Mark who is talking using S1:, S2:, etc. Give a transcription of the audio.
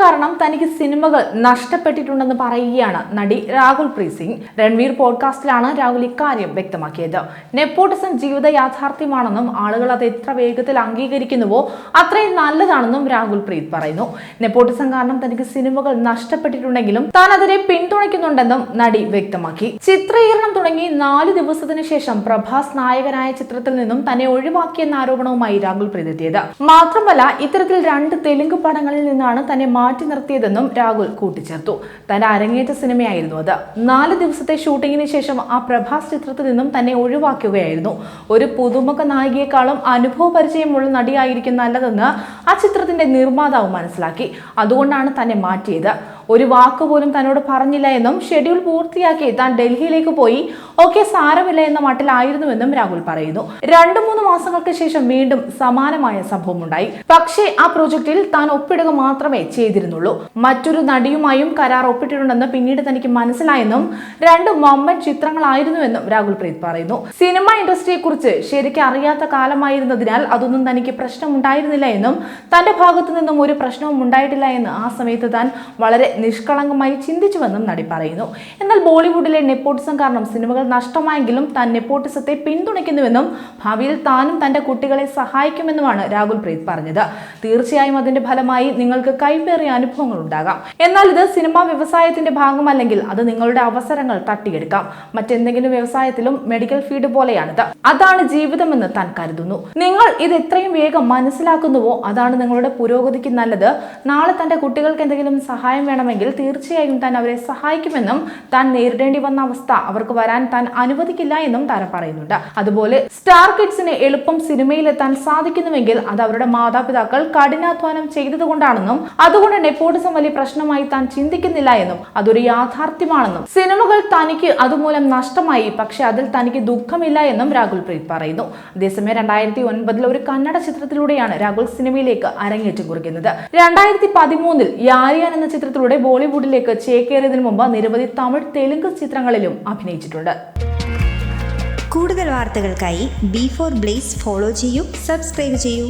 S1: കാരണം തനിക്ക് സിനിമകൾ നഷ്ടപ്പെട്ടിട്ടുണ്ടെന്ന് പറയുകയാണ് നടി രാഹുൽ പ്രീത് സിംഗ്. രൺവീർ പോഡ്കാസ്റ്റിലാണ് രാഹുൽ ഇക്കാര്യം വ്യക്തമാക്കിയത്. നെപ്പോട്ടിസം ജീവിത യാഥാർത്ഥ്യമാണെന്നും ആളുകൾ അത് എത്ര വേഗത്തിൽ അംഗീകരിക്കുന്നുവോ അത്രയും നല്ലതാണെന്നും രാഹുൽ പ്രീത് പറയുന്നു. നെപ്പോട്ടിസം കാരണം തനിക്ക് സിനിമകൾ നഷ്ടപ്പെട്ടിട്ടുണ്ടെങ്കിലും താൻ അതിനെ പിന്തുണയ്ക്കുന്നുണ്ടെന്നും നടി വ്യക്തമാക്കി. ചിത്രീകരണം തുടങ്ങി നാല് ദിവസത്തിന് ശേഷം പ്രഭാസ് നായകനായ ചിത്രത്തിൽ നിന്നും തന്നെ ഒഴിവാക്കിയെന്ന ആരോപണവുമായി രാഹുൽ പ്രീത് എത്തിയത്. മാത്രമല്ല ഇത്തരത്തിൽ രണ്ട് തെലുങ്ക് പടങ്ങളിൽ നിന്നാണ് തന്നെ മാറ്റി നിർത്തിയതെന്നും രാഹുൽ കൂട്ടിച്ചേർത്തു. തന്റെ അരങ്ങേറ്റ സിനിമയായിരുന്നു അത്. നാല് ദിവസത്തെ ഷൂട്ടിങ്ങിന് ശേഷം ആ പ്രഭാസ് ചിത്രത്തിൽ നിന്നും തന്നെ ഒഴിവാക്കുകയായിരുന്നു. ഒരു പുതുമുഖ നായികയെക്കാളും അനുഭവ പരിചയമുള്ള നടിയായിരിക്കും നല്ലതെന്ന് ആ ചിത്രത്തിന്റെ നിർമ്മാതാവ് മനസ്സിലാക്കി. അതുകൊണ്ടാണ് തന്നെ മാറ്റിയത്. ഒരു വാക്ക് പോലും തന്നോട് പറഞ്ഞില്ല എന്നും ഷെഡ്യൂൾ പൂർത്തിയാക്കി താൻ ഡൽഹിയിലേക്ക് പോയി. ഓക്കെ സാരമില്ല എന്ന മട്ടിലായിരുന്നുവെന്നും രാഹുൽ പറയുന്നു. രണ്ടു മൂന്ന് മാസങ്ങൾക്ക് ശേഷം വീണ്ടും സമാനമായ സംഭവം ഉണ്ടായി പക്ഷേ ആ പ്രൊജക്റ്റിൽ താൻ ഒപ്പിടുക മാത്രമേ ചെയ്തിരുന്നുള്ളൂ. മറ്റൊരു നടിയുമായും കരാർ ഒപ്പിട്ടിട്ടുണ്ടെന്ന് പിന്നീട് തനിക്ക് മനസ്സിലായെന്നും രണ്ട് മമ്മൻ ചിത്രങ്ങളായിരുന്നുവെന്നും രാഹുൽ പ്രീത് പറയുന്നു. സിനിമ ഇൻഡസ്ട്രിയെ കുറിച്ച് ശരിക്കും അറിയാത്ത കാലമായിരുന്നതിനാൽ അതൊന്നും തനിക്ക് പ്രശ്നം ഉണ്ടായിരുന്നില്ല എന്നും തന്റെ ഭാഗത്തു നിന്നും ഒരു പ്രശ്നവും ഉണ്ടായിട്ടില്ല എന്ന് ആ സമയത്ത് താൻ വളരെ നിഷ്കളങ്കമായി ചിന്തിച്ചുവെന്നും നടി പറയുന്നു. എന്നാൽ ബോളിവുഡിലെ നെപ്പോട്ടിസം കാരണം സിനിമകൾ നഷ്ടമായെങ്കിലും താൻ നെപ്പോട്ടിസത്തെ പിന്തുണയ്ക്കുന്നുവെന്നും ഭാവിയിൽ താനും തന്റെ കുട്ടികളെ സഹായിക്കുമെന്നുമാണ് രാഹുൽ പ്രീത് പറഞ്ഞത്. തീർച്ചയായും അതിന്റെ ഫലമായി നിങ്ങൾക്ക് കൈപ്പേറിയ അനുഭവങ്ങൾ ഉണ്ടാകാം. എന്നാൽ ഇത് സിനിമാ വ്യവസായത്തിന്റെ ഭാഗമല്ലെങ്കിൽ അത് നിങ്ങളുടെ അവസരങ്ങൾ തട്ടിയെടുക്കാം. മറ്റെന്തെങ്കിലും വ്യവസായത്തിലും മെഡിക്കൽ ഫീൽഡ് പോലെയാണിത്. അതാണ് ജീവിതമെന്ന് താൻ കരുതുന്നു. നിങ്ങൾ ഇത് എത്രയും വേഗം മനസ്സിലാക്കുന്നുവോ? അതാണ് നിങ്ങളുടെ പുരോഗതിക്ക് നല്ലത്. നാളെ തന്റെ കുട്ടികൾക്ക് എന്തെങ്കിലും സഹായം വേണമെങ്കിൽ തീർച്ചയായും താൻ അവരെ സഹായിക്കുമെന്നും താൻ നേരിടേണ്ടി വന്ന അവസ്ഥ അവർക്ക് വരാൻ താൻ അനുവദിക്കില്ല എന്നും താര പറയുന്നുണ്ട്. അതുപോലെ സ്റ്റാർ കിഡ്സിന് എളുപ്പം സിനിമയിലെത്താൻ സാധിക്കുന്നുവെങ്കിൽ അത് അവരുടെ മാതാപിതാക്കൾ കഠിനാധ്വാനം ചെയ്തതുകൊണ്ടാണെന്നും അതുകൊണ്ട് നെപ്പോട്ടിസം വലിയ പ്രശ്നമായി താൻ ചിന്തിക്കുന്നില്ല എന്നും അതൊരു യാഥാർത്ഥ്യമാണെന്നും. സിനിമകൾ തനിക്ക് അതുമൂലം നഷ്ടമായി പക്ഷെ അതിൽ തനിക്ക് ദുഃഖമില്ല എന്നും രാഹുൽ പ്രീത് പറയുന്നു. അതേസമയം രണ്ടായിരത്തി ഒൻപതിൽ ഒരു കന്നഡ ചിത്രത്തിലൂടെയാണ് രാഹുൽ സിനിമയിലേക്ക് അരങ്ങേറ്റം കുറിക്കുന്നത്. രണ്ടായിരത്തി പതിമൂന്നിൽ യാരിയാൻ എന്ന ചിത്രത്തിലൂടെ ബോളിവുഡിലേക്ക് ചേക്കേറിയതിനു മുമ്പ് നിരവധി തമിഴ് തെലുങ്ക് ചിത്രങ്ങളിലും അഭിനയിച്ചിട്ടുണ്ട്.
S2: കൂടുതൽ വാർത്തകൾക്കായി ബി ഫോർ ബ്ലേസ് ഫോളോ ചെയ്യൂ സബ്സ്ക്രൈബ് ചെയ്യൂ.